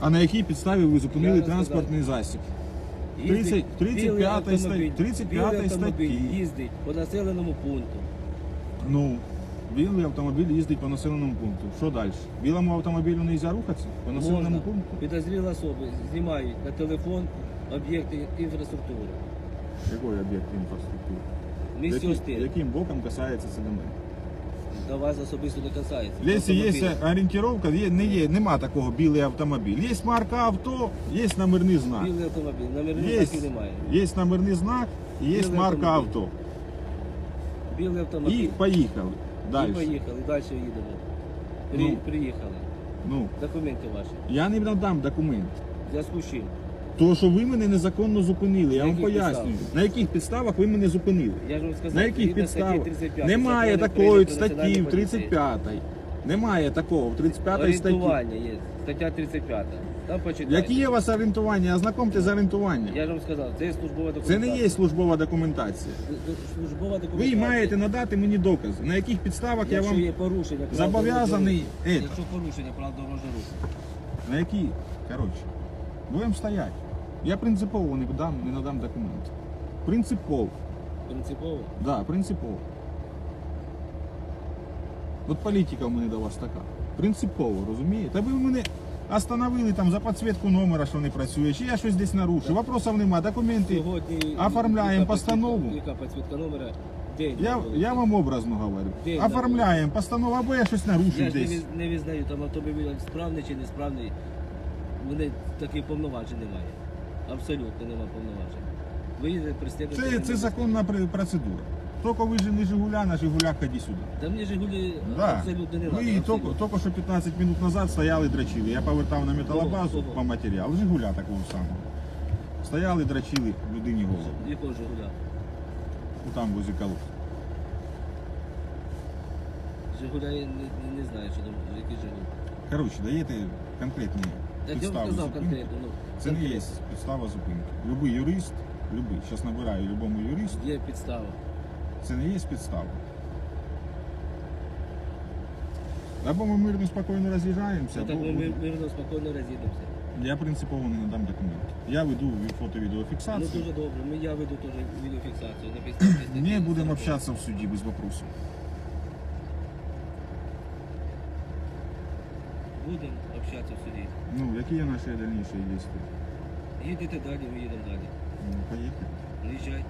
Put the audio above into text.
А на якій підставі ви зупинили Я не транспортний засіб? Їздить 30 білий 35 автомобіль, статті- 35 білий автомобіль статті. їздить по населеному пункту. Ну, білий автомобіль їздить по населеному пункту. Що далі? Білому автомобілю не можна рухатися по населеному Можна. пункту? Підозрілі особи знімають на телефон об'єкти інфраструктури. Який об'єкт інфраструктури? Який- Остин. яким боком касається це до мене? До вас особисто не касається. Якщо є орієнтировка, є, не є, нема такого білий автомобіль. Є марка авто, є номерний знак. Білий автомобіль, номерних Є, знаків немає. є номерний знак і є Білий марка автомобіль. авто. Білий автомобіль. І поїхали. І Далі. поїхали, далі їдемо. При, Ну. Приїхали. Ну, Документи ваші. я не надам документ. В зв'язку з чим? То, що ви мене незаконно зупинили, я вам яких пояснюю. підставах? На яких підставах ви мене зупинили? Я ж вам сказав, На яких статті підставах? 35 Немає Закону такої України про статті національну в поліцію. 35-й. Немає такого в 35-й статті. Орієнтування є. Стаття 35. Там почитайте. Які є у вас орієнтування? Ознакомте з орієнтуванням. Я ж вам сказав, це є службова Це документація. не є службова документація. Службова Ви маєте надати мені докази, на яких підставах я Якщо вам є порушення зобов'язаний. дорожнього Е. Якщо порушення прав дорожнього руху. на які? Коротше, будемо стояти. Я принципово не дам, не надам документи. Принципово. Принципово. Да, принципово. От політика в мене до вас така. Принципово, розумієте? Та ви мене остановили там за підсвітку номера, що не працює, чи я щось десь нарушив. Вопросів нема, документи. Сьогодні оформляємо яка постанову. підсвітка- Яка підсвітка номера? День. Я, я вам образно говорю. День Оформляємо постанову, або я щось Я нарушив ж не, десь. віз- не визнаю, там автомобіль справний чи несправний. Мене таких повноважень немає. Абсолютно немає повноважень. Ви їдете. Це, це законна пр- процедура. Тільки ви ж не Жигуля, на Жигулях ході сюди. Та мені Жигулі Да. абсолютно не Ви тільки, абсолютно. тільки що 15 минут назад стояли дрочили. Я повертав на металобазу Кого? по матеріалу. Жигуля такого самого. Стояли, дрочили людині голову. Якого Жигуля? Ну, Там возле колодца. Жигуля я не, не, не знаю, що там, який Жигуль. Коротше, даєте конкретні Так я вам підстави сказав зупинки. конкретно. Ну, Це не є підстава зупинки. Любий юрист, любий, зараз набираю любому юристу, Є підстава. це не є підстава. Або ми мирно спокійно роз'їжджаємося, Це або так ми мир- мирно, спокійно розійдемося. я принципово не надам документи. Я веду Ну фото-відеофіксацію. дуже добре. Ми, я веду теж відеофіксацію. На Не будемо 40. общатися в суді без вопросів. Будемо общатися в суді. Ну, які є наші дальніші дійства? Їдете далі, ми їдемо далі. Ну, поїхали. Виїжджайте.